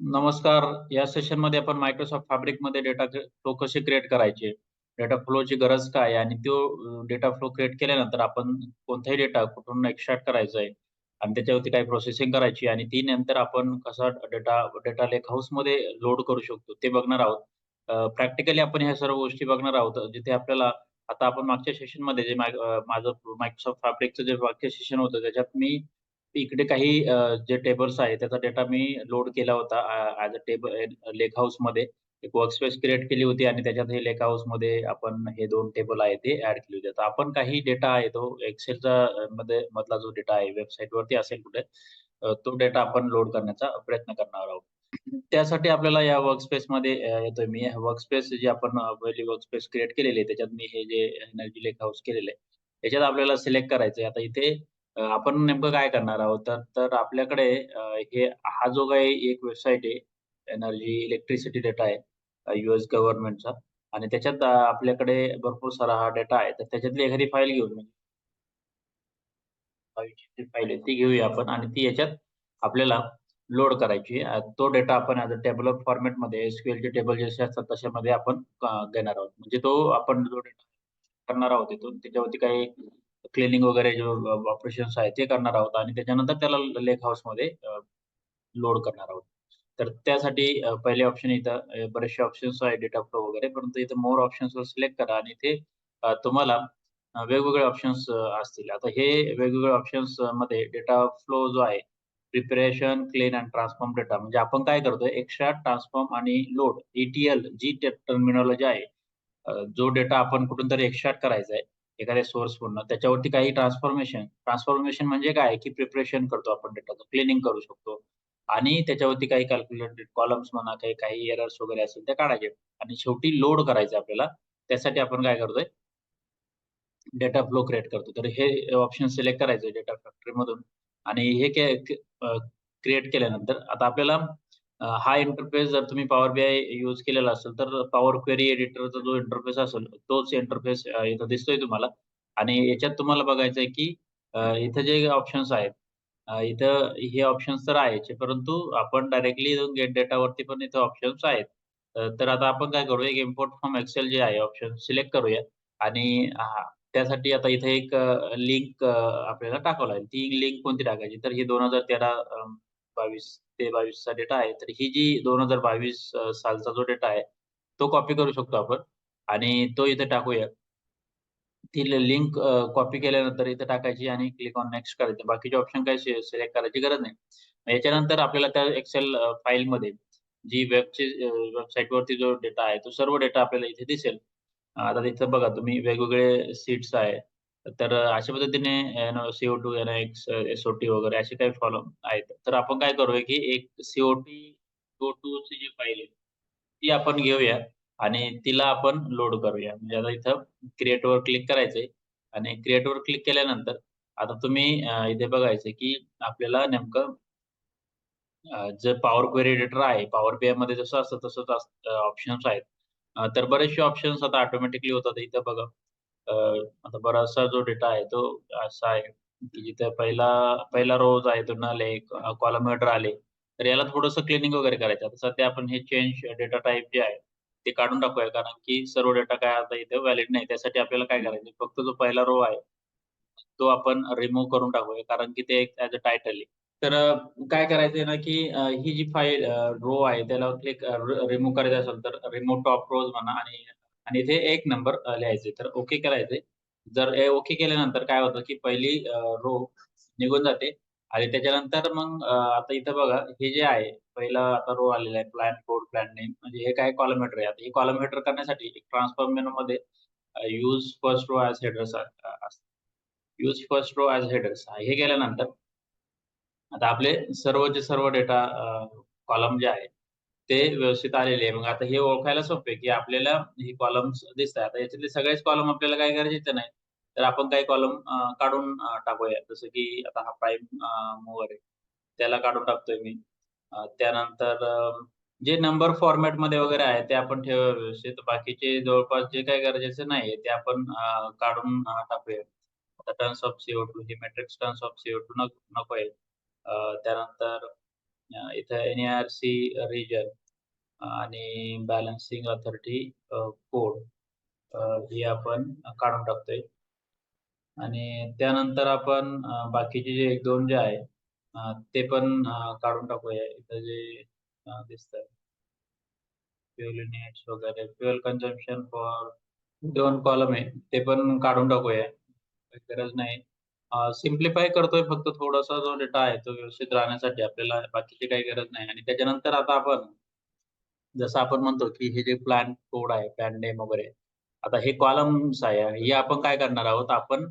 नमस्कार. या सेशनमध्ये आपण मायक्रोसॉफ्ट फॅब्रिकमध्ये डेटा फ्लो कसे क्रिएट करायचे? डेटा फ्लोची गरज काय आहे? आणि तो डेटा फ्लो क्रिएट केल्यानंतर आपण कोणताही डेटा कुठून एक्स्ट्रॅक्ट करायचा आहे आणि त्याच्यावरती काही प्रोसेसिंग करायची आणि ती नंतर आपण कसा डेटा डेटा लेक हाऊसमध्ये लोड करू शकतो ते बघणार आहोत. प्रॅक्टिकली आपण ह्या सर्व गोष्टी बघणार आहोत. जिथे आपल्याला आता आपण मागच्या सेशनमध्ये जे माझं मायक्रोसॉफ्ट फॅब्रिकचं जे मागच्या सेशन होतं त्याच्यात मी इकडे काही जे टेबल्स आहेत त्याचा डेटा मी लोड केला होता ऍज अ टेबल लेक हाऊसमध्ये एक वर्कस्पेस क्रिएट केली होती आणि त्याच्यात हे लेक हाऊसमध्ये आपण हे दोन टेबल आहेत ते ऍड केले होते. आपण काही डेटा आहे तो एक्सेलचा मध्ये मधला जो डेटा आहे वेबसाईट वरती असेल कुठे तो डेटा आपण लोड करण्याचा प्रयत्न करणार आहोत. त्यासाठी आपल्याला या वर्कस्पेस मध्ये येतोय मी. वर्कस्पेस जे आपण पहिली वर्कस्पेस क्रिएट केलेली आहे त्याच्यात मी हे जे एनर्जी लेक हाऊस केलेलं आहे. त्याच्यात आपल्याला सिलेक्ट करायचंय. आता इथे आपण नेमकं काय करणार आहोत? तर तर आपल्याकडे हे हा जो काही एक वेबसाईट आहे एनर्जी इलेक्ट्रिसिटी डेटा आहे यूएस गव्हर्नमेंटचा आणि त्याच्यात आपल्याकडे भरपूर सारा हा डेटा आहे. तर त्याच्यातली एखादी फाईल घेऊन म्हणजे फाईल आहे ती घेऊया आपण आणि ती याच्यात आपल्याला लोड करायची तो डेटा आपण ऍज अ टेबल ऑफ फॉर्मॅटमध्ये एसक्यूएलचे टेबल जसे असतात तशामध्ये आपण घेणार आहोत. म्हणजे तो आपण जो डेटा करणार आहोत तिथून त्याच्यावरती काही क्लिनिंग वगैरे जे ऑपरेशन्स आहे ते करणार आहोत आणि त्याच्यानंतर त्याला लेक हाऊसमध्ये लोड करणार आहोत. तर त्यासाठी पहिले ऑप्शन इथं बरेचसे ऑप्शन्स आहेत डेटा फ्लो वगैरे परंतु इथं मोर ऑप्शन्सवर सिलेक्ट करा आणि इथे तुम्हाला वेगवेगळे ऑप्शन्स असतील. आता हे वेगवेगळे ऑप्शन्समध्ये डेटा फ्लो जो आहे preparation, clean and transform data म्हणजे आपण काय करतोय एक्स्ट्रा ट्रान्सफॉर्म आणि लोड ईटीएल जी टर्मिनॉलॉजी आहे जो डेटा आपण कुठून तरी एक्स्ट्रॅक्ट करायचा आहे एखाद्या सोर्स पूर्ण त्याच्यावरती काही ट्रान्सफॉर्मेशन ट्रान्सफॉर्मेशन म्हणजे काय? की प्रिपरेशन करतो आपण डेटाचं क्लिनिंग करू शकतो. आणि त्याच्यावरती काही कॅल्क्युलेटेड कॉलम्स म्हणा काही काही एरर्स वगैरे असेल ते काढायचे. आणि शेवटी लोड करायचे आपल्याला. त्यासाठी आपण काय करतोय? डेटा फ्लो क्रिएट करतो. तर हे ऑप्शन सिलेक्ट करायचं डेटा फॅक्टरी मधून. आणि हे क्रिएट केल्यानंतर आता आपल्याला हा इंटरफेस जर तुम्ही पॉवर बी आय यूज केलेला असेल तर पॉवर क्वेरी एडिटरचा जो इंटरफेस असेल तोच इंटरफेस इथं दिसतोय तुम्हाला. आणि याच्यात तुम्हाला बघायचं आहे की इथं जे ऑप्शन्स आहेत इथं हे ऑप्शन्स तर आहेत परंतु आपण डायरेक्टली गेट डेटावरती पण इथं ऑप्शन्स आहेत. तर आता आपण काय करूया एक इम्पोर्ट फ्रॉम एक्सेल जे आहे ऑप्शन सिलेक्ट करूया. आणि त्यासाठी आता इथे एक लिंक आपल्याला टाकावं लागेल. ती लिंक कोणती टाकायची? तर ही दोन हजार तेरा बावीस ते बावीसचा डेटा आहे. तर ही जी दोन हजार बावीस सालचा जो डेटा आहे तो कॉपी करू शकतो आपण. आणि तो इथे टाकूया. ती लिंक कॉपी केल्यानंतर इथे टाकायची आणि क्लिक ऑन नेक्स्ट करायचं. बाकीचे ऑप्शन काही सिलेक्ट करायची गरज नाही. याच्यानंतर आपल्याला त्या एक्सेल फाईलमध्ये जी वेबची वेबसाईट वरती जो डेटा आहे तो सर्व डेटा आपल्याला इथे दिसेल. आता तिथं बघा तुम्ही वेगवेगळे सीट्स आहे तर अशा पद्धतीने सीओ टू एन एक्स एसओटी वगैरे असे काही फॉलो आहेत. तर आपण काय करूया की एक सीओटी सीओ टू ची जी फाईल आहे ती आपण घेऊया आणि तिला आपण लोड करूया. म्हणजे आता इथं क्रिएटवर क्लिक करायचंय आणि क्रिएटवर क्लिक केल्यानंतर आता तुम्ही इथे बघायचं की आपल्याला नेमकं जे पॉवर क्वेरी एडिटर आहे पॉवर बीआयमध्ये जसं असतं तसंच ऑप्शन्स आहेत. तर बरेचसे ऑप्शन्स आता ऑटोमॅटिकली होतात. इथं बघा आता बराचसा जो डेटा आहे तो असा आहे की जिथे पहिला पहिला रोज आहे तो नल एक कॉलम हेडर आले तर याला थोडंसं क्लिनिंग वगैरे करायचं. आता सध्या आपण हे चेंज डेटा टाईप जे आहे ते काढून टाकूया कारण की सर्व डेटा काय आता इथे व्हॅलिड नाही. त्यासाठी आपल्याला काय करायचं? फक्त जो पहिला रो आहे तो आपण रिमूव्ह करून टाकूया कारण की ते एक ऍज अ टायटल आहे. तर काय करायचंय ना की ही जी फाईल रो आहे त्याला क्लिक रिमूव्ह करायचं असेल तर रिमूव्ह टॉप रोज म्हणा आणि आणि इथे एक नंबर लिहायचे तर ओके करायचे जर ओके केल्यानंतर काय होतं की पहिली रो निघून जाते. आणि त्याच्यानंतर मग आता इथं बघा हे जे आहे पहिला आता रो आलेला आहे. प्लॅन कोड प्लॅन नेम म्हणजे हे काय कॉलम हेटर आहे? आता हे कॉलम हेटर करण्यासाठी एक ट्रान्सफॉर्म मेनू मध्ये use first row as headers use first row as headers हे केल्यानंतर आता आपले सर्व जे सर्व डेटा कॉलम जे आहे ते व्यवस्थित आलेले आहे. मग आता हे ओळखायला सोपे की आपल्याला हे कॉलम्स दिसत आता याच्यातले सगळेच कॉलम आपल्याला काय गरजेचं नाही. तर आपण काही कॉलम काढून टाकूया. जसं की आता हा प्राईम मूवर आहे. त्याला काढून टाकतोय मी. त्यानंतर जे नंबर फॉर्मॅटमध्ये वगैरे आहे ते आपण ठेवा व्यवस्थित. बाकीचे जवळपास जे काही गरजेचं नाही ते आपण काढून टाकूया. टर्न्स ऑफ CO2 हे matrix turns off CO two नको आहे. त्यानंतर इथं एन आर सी रिजन आणि बॅलन्सिंग अथॉरिटी कोड हे आपण काढून टाकतोय. आणि त्यानंतर आपण बाकीचे जे 1-2 जे आहे ते पण काढून टाकूया. इथं जे दिसत दिसतंय. फ्युएल युनिट्स वगैरे फ्युएल कन्झम्पशन फॉर दोन कॉलम आहे. ते पण काढून टाकूया. गरज नाही. सिम्प्लिफाय करतोय फक्त थोडासा जो डेटा आहे तो व्यवस्थित राहण्यासाठी आपल्याला बाकीची काही गरज नाही आणि त्याच्यानंतर आता आपण जसं आपण म्हणतो, की हे जे प्लॅन कोड आहे, प्लॅन नेम वगैरे. आता हे कॉलम्स आहे. हे आपण काय करणार आहोत, आपण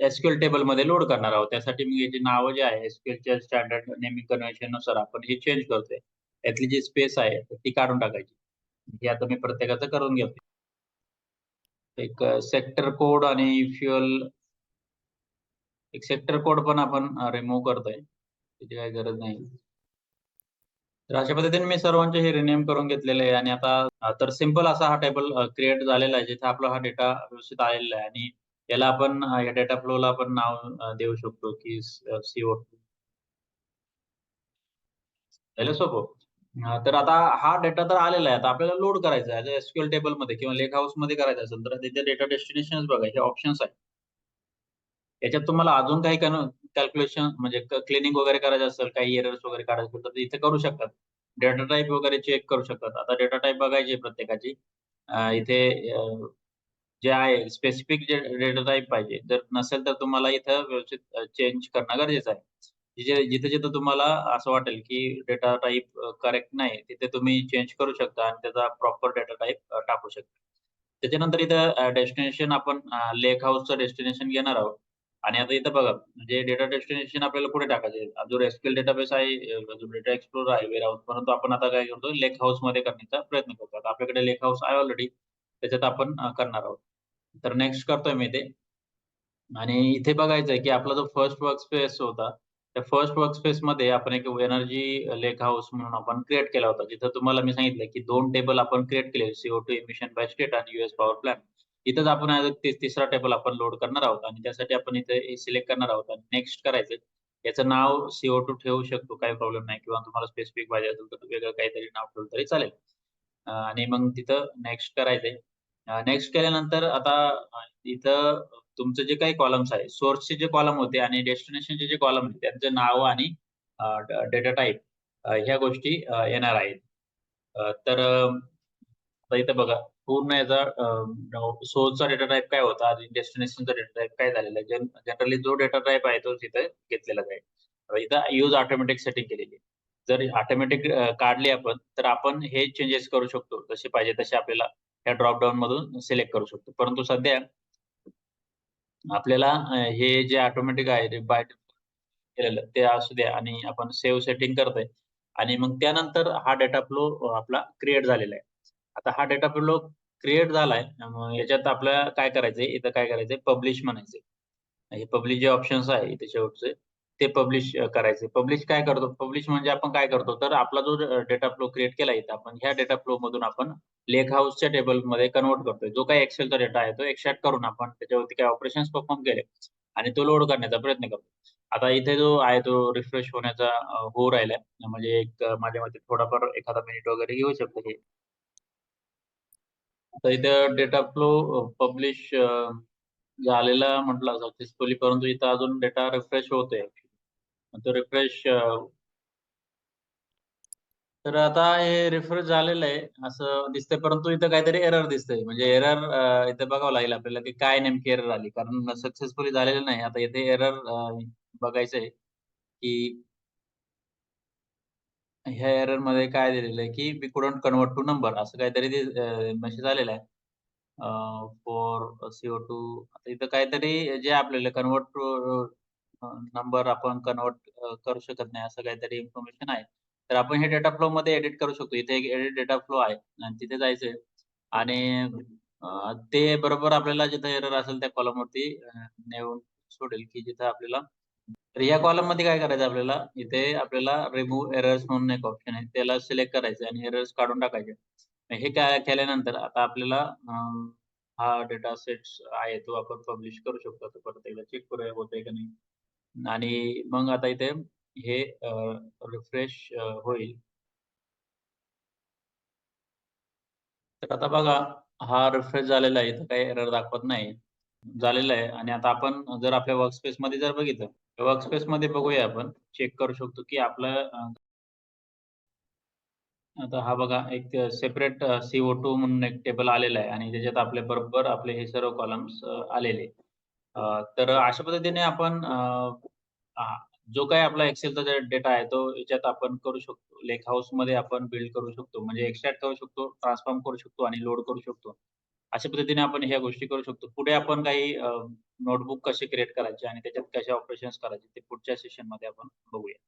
एसक्यूएल टेबलमध्ये लोड करणार आहोत. त्यासाठी मी याची नावं जे आहे एसक्यूएलच्या स्टँडर्ड नेमिंग कन्व्हेन्शननुसार आपण हे चेंज करतोय. त्यातली जी स्पेस आहे ती काढून टाकायची. हे आता मी प्रत्येकाचं करून घेतो एक सेक्टर कोड आणि फ्युअल एक सेक्टर कोड पण आपण रिमूव्ह करतोय. त्याची काही गरज नाही. तर अशा पद्धतीने मी सर्वांचे हे रिनेम करून घेतलेले आहे आणि आता तर सिंपल असा हा टेबल क्रिएट झालेला आहे, जिथे आपला हा डेटा व्यवस्थित आलेला आहे आणि याला आपण या डेटा फ्लोला आपण नाव देऊ शकतो, की सीओ CO2. सोपो सोपं? तर आता हा डेटा तर आलेला आहे. आता आपल्याला लोड करायचा आहे. आता टेबलमध्ये किंवा टेबलमध्ये किंवा लेक हाऊसमध्ये करायचं असेल, तर तिथे डेटा डेस्टिनेशन बघा, हे ऑप्शन्स आहेत. याच्यात तुम्हाला अजून काही कॅल्क्युलेशन म्हणजे क्लिनिंग वगैरे करायचं असेल, काही एरर्स वगैरे काढायचे असेल, तर इथे करू शकतात. डेटा टाईप वगैरे चेक करू शकतात. आता डेटा टाईप बघायची प्रत्येकाची. इथे जे आहे स्पेसिफिक जे डेटा टाईप पाहिजे. जर नसेल तर तुम्हाला इथं व्यवस्थित चेंज करणं गरजेचं आहे. जिथे जिथे-जिथे तुम्हाला असं वाटेल, की डेटा टाईप करेक्ट नाही, तिथे तुम्ही चेंज करू शकता आणि त्याचा प्रॉपर डेटा टाईप टाकू शकता. त्याच्यानंतर इथं डेस्टिनेशन आपण लेक हाऊसचं डेस्टिनेशन घेणार आहोत आणि आता इथं बघा, म्हणजे डेटा डेस्टिनेशन आपल्याला कुठे टाकायचे जो डेटाबेस आहे, जो डेटा एक्सप्लोर आहे वेअरहाऊस, परंतु आपण आता काय करतो, लेक हाऊसमध्ये करण्याचा प्रयत्न करतो. आता आपल्याकडे लेक हाऊस आहे ऑलरेडी, त्याच्यात आपण करणार आहोत. तर नेक्स्ट करतोय मी ते. आणि इथे बघायचं आहे, की आपला जो फर्स्ट वर्कस्पेस होता, त्या फर्स्ट वर्कस्पेसमध्ये आपण एक एनर्जी लेक हाऊस म्हणून आपण क्रिएट केला होता. जिथं तुम्हाला मी सांगितलं, की दोन टेबल आपण क्रिएट केले CO two emission by state आणि यूएस पॉवर प्लांट. इथंच आपण तिसरा टेबल आपण लोड करणार आहोत आणि त्यासाठी आपण इथे सिलेक्ट करणार आहोत आणि नेक्स्ट करायचं याचं नाव सीओ टू ठेवू शकतो, काही प्रॉब्लेम नाही किंवा तुम्हाला स्पेसिफिक पाहिजे असेल तर वेगळं काहीतरी नाव ठेवलं तरी चालेल. आणि मग तिथं नेक्स्ट करायचंय. नेक्स्ट केल्यानंतर आता इथं तुमचं जे काही कॉलम्स आहे, सोर्सचे जे कॉलम होते आणि डेस्टिनेशनचे जे कॉलम होते त्यांचं नाव आणि डेटा टाईप ह्या गोष्टी येणार आहेत. तर इथं बघा पूर्ण याचा सोर्सचा डेटा टाइप काय होता आणि डेस्टिनेशनचा डेटा टाइप काय झालेला आहे. जन जनरली जो डेटा टाइप आहे तो तिथे घेतलेला जाईल. इथं यूज ऑटोमॅटिक सेटिंग केलेली जर ऑटोमॅटिक काढली आपण, तर आपण हे चेंजेस करू शकतो. जसे पाहिजे तसे आपल्याला या ड्रॉपडाऊन मधून सिलेक्ट करू शकतो. परंतु सध्या आपल्याला हे जे ऑटोमॅटिक आहे बाय केलेलं ते असू द्या आणि आपण सेव्ह सेटिंग करतोय आणि मग त्यानंतर हा डेटा फ्लो आपला क्रिएट झालेला आहे. आता हा डेटा फ्लो क्रिएट झालाय. याच्यात आपल्याला काय करायचंय, इथं काय करायचंय पब्लिश म्हणायचे हे पब्लिश जे ऑप्शन्स आहे इथे शेवटचे, ते पब्लिश करायचे. पब्लिश काय करतो? पब्लिश म्हणजे आपण काय करतो, तर आपला जो डेटा फ्लो क्रिएट केला इथं आपण, ह्या डेटा फ्लोमधून आपण लेक हाऊसच्या टेबलमध्ये कन्व्हर्ट करतोय. जो काही एक्सेलचा डेटा आहे, तो एक्स्ट्रॅक्ट करून आपण त्याच्यावरती काही ऑपरेशन्स परफॉर्म केले आणि तो लोड करण्याचा प्रयत्न करतो. आता इथे जो आहे तो रिफ्रेश होण्याचा होऊ राहिलाय. म्हणजे एक माझ्या मते थोडाफार एखादा मिनिट वगैरे घेऊ शकतो हे. आता इथं डेटा फ्लो पब्लिश झालेला म्हटला सक्सेसफुली परंतु इथं अजून डेटा रिफ्रेश होतोय. तो रिफ्रेश तर आता हे रिफ्रेश झालेलं आहे, असं दिसतंय, परंतु इथं काहीतरी एरर दिसतंय. म्हणजे एरर इथं बघावं लागेल आपल्याला, की काय नेमकी एरर आली. कारण सक्सेसफुली झालेलं नाही. आता इथे एरर बघायचंय, की ह्या एररमध्ये काय दिलेलं आहे, की we couldn't convert to number असं काहीतरी ते मेसेज आलेला आहे. फॉर CO2 आता इथं काहीतरी जे आपल्याला कन्व्हर्ट टू नंबर आपण कन्व्हर्ट करू शकत नाही, असं काहीतरी इन्फॉर्मेशन आहे. तर आपण हे डेटा फ्लो मध्ये एडिट करू शकतो. इथे एक एडिट डेटा फ्लो आहे आणि तिथे जायचंय आणि ते बरोबर आपल्याला जिथे एरर असेल त्या कॉलमवरती अ, नेऊन सोडेल, की जिथे आपल्याला तर या कॉलममध्ये काय करायचं आपल्याला, इथे आपल्याला रिमूव्ह एरर्स म्हणून एक ऑप्शन आहे. त्याला सिलेक्ट करायचं आणि एरर्स काढून टाकायचे. हे काय केल्यानंतर आता आपल्याला हा डेटा सेट्स आहे तो आपण पब्लिश करू शकतो. आता परत एकदा चेक करूया होतंय का नाही. आणि मग आता इथे हे रिफ्रेश होईल. तर आता बघा हा रिफ्रेश झालेला आहे. इथं काही एरर दाखवत नाही. झालेला आहे आणि आता आपण जर आपल्या वर्कस्पेसमध्ये जर बघितलं, वर्कस्पेस मध्ये बघूया आपण चेक करू शकतो, की आपला आता हा बघा एक सेपरेट सीओ टू म्हणून एक टेबल आलेला आहे आणि त्याच्यात आपले बरोबर आपले हे सर्व कॉलम्स आलेले. तर अशा पद्धतीने आपण जो काही आपला एक्सेलचा डेटा आहे तो याच्यात आपण करू शकतो. लेक हाऊसमध्ये आपण बिल्ड करू शकतो. म्हणजे एक्स्ट्रॅक्ट करू शकतो, ट्रान्सफॉर्म करू शकतो आणि लोड करू शकतो. अशा पद्धतीने आपण ह्या गोष्टी करू शकतो. पुढे आपण काही नोटबुक कसे क्रिएट करायचे आणि त्याच्यात कसे ऑपरेशन्स करायचे ते पुढच्या सेशनमध्ये आपण बघूया.